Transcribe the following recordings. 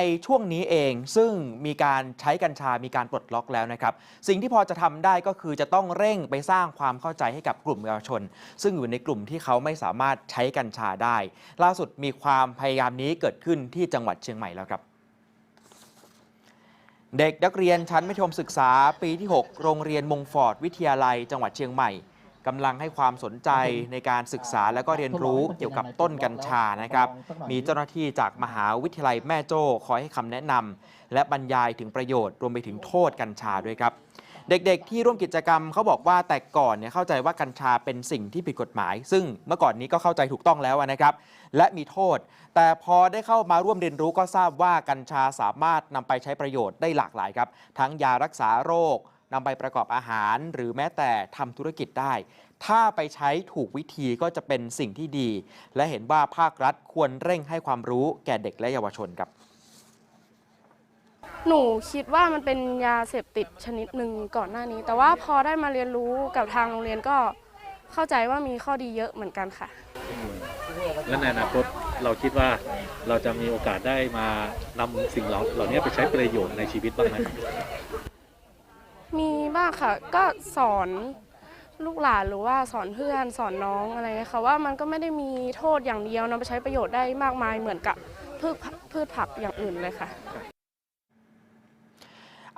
ในช่วงนี้เองซึ่งมีการใช้กัญชา มีการปลดล็อกแล้วนะครับ สิ่งที่พอจะทำได้ก็คือจะต้องเร่งไปสร้างความเข้าใจให้กับกลุ่มเยาวชน ซึ่งอยู่ในกลุ่มที่เขาไม่สามารถใช้กัญชาได้ ล่าสุดมีความพยายามนี้เกิดขึ้นที่จังหวัดเชียงใหม่แล้วครับ เด็กนักเรียนชั้นมัธยมศึกษาปีที่ 6 โรงเรียนมงฟอร์ดวิทยาลัย จังหวัดเชียงใหม่ กำลังให้ความสนใจในการศึกษาและก็เรียนรู้เกี่ยวกับต้นกัญชานะครับ มีเจ้าหน้าที่จากมหาวิทยาลัยแม่โจ้คอยให้คำแนะนำและบรรยายถึงประโยชน์รวมไปถึงโทษกัญชาด้วยครับ เด็กๆ ที่ร่วมกิจกรรมเขาบอกว่าแต่ก่อนเนี่ยเข้าใจว่ากัญชาเป็นสิ่งที่ผิดกฎหมาย ซึ่งเมื่อก่อนนี้ก็เข้าใจถูกต้องแล้วนะครับ และมีโทษ แต่พอได้เข้ามาร่วมเรียนรู้ก็ทราบว่ากัญชาสามารถนำไปใช้ประโยชน์ได้หลากหลายครับ ทั้งยารักษาโรค นำไปประกอบอาหารหรือแม้แต่ทำธุรกิจได้ ถ้าไปใช้ถูกวิธีก็จะเป็นสิ่งที่ดี และเห็นว่าภาครัฐควรเร่งให้ความรู้แก่เด็กและเยาวชนครับ หนูคิดว่ามันเป็นยาเสพติดชนิดหนึ่งก่อนหน้านี้ แต่ว่าพอได้มาเรียนรู้กับทางโรงเรียนก็เข้าใจว่ามีข้อดีเยอะเหมือนกันค่ะ และในอนาคตเราคิดว่าเราจะมีโอกาสได้มานำสิ่งเหล่าเหล่านี้ไปใช้ประโยชน์ในชีวิตบ้างไหม มีบ้างค่ะ ก็สอนลูกหลานหรือว่าสอนเพื่อนสอนน้องอะไรเงี้ยค่ะว่ามันก็ไม่ได้มีโทษอย่างเดียวนำไปใช้ประโยชน์ได้มากมายเหมือนกับพืชพืชผักอย่างอื่นเลยค่ะ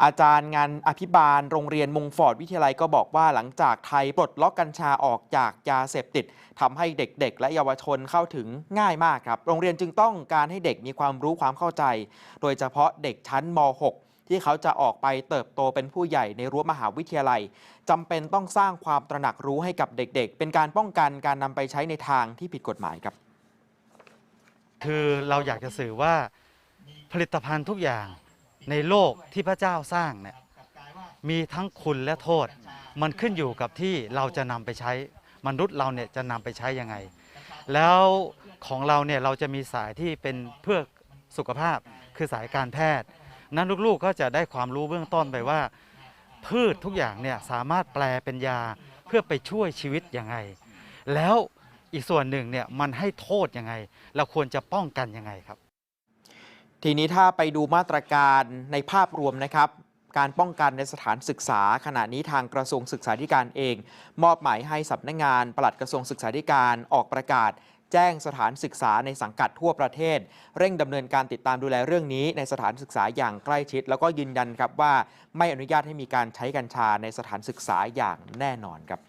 อาจารย์งานอภิบาลโรงเรียนมงฟอร์ดวิทยาลัยก็บอกว่าหลังจากไทยปลดล็อกกัญชาออกจากยาเสพติดทำให้เด็กๆ และเยาวชนเข้าถึงง่ายมากครับ โรงเรียนจึงต้องการให้เด็กมีความรู้ความเข้าใจ โดยเฉพาะเด็กชั้นม .6 ที่เขาจะออกไปเติบโตเป็นผู้ใหญ่ในรั้วมหาวิทยาลัยจำเป็นต้องสร้างความตระหนักรู้ให้กับเด็กๆ เป็นการป้องกันการนำไปใช้ในทางที่ผิดกฎหมายครับ คือเราอยากจะสื่อว่าผลิตภัณฑ์ทุกอย่างในโลกที่พระเจ้าสร้างเนี่ยมีทั้งคุณและโทษ มันขึ้นอยู่กับที่เราจะนำไปใช้ มนุษย์เราเนี่ยจะนำไปใช้ยังไง แล้วของเราเนี่ยเราจะมีสายที่เป็นเพื่อสุขภาพคือสายการแพทย์ นั้นลูกๆก็จะได้ความรู้เบื้องต้นไปว่า พืชทุกอย่างเนี่ยสามารถแปลเป็นยาเพื่อไปช่วยชีวิตยังไง แล้วอีกส่วนหนึ่งเนี่ยมันให้โทษยังไง เราควรจะป้องกันยังไงครับ ทีนี้ถ้าไปดูมาตรการในภาพรวมนะครับการป้องกันในสถานศึกษา ขณะนี้ทางกระทรวงศึกษาธิการเอง มอบหมายให้สำนักงานปลัดกระทรวงศึกษาธิการออกประกาศ แจ้งสถานศึกษาในสังกัดทั่วประเทศ เร่งดำเนินการติดตามดูแลเรื่องนี้ ในสถานศึกษาอย่างใกล้ชิด แล้วก็ยืนยันครับว่าไม่อนุญาตให้มีการใช้กัญชาในสถานศึกษาอย่างแน่นอนครับ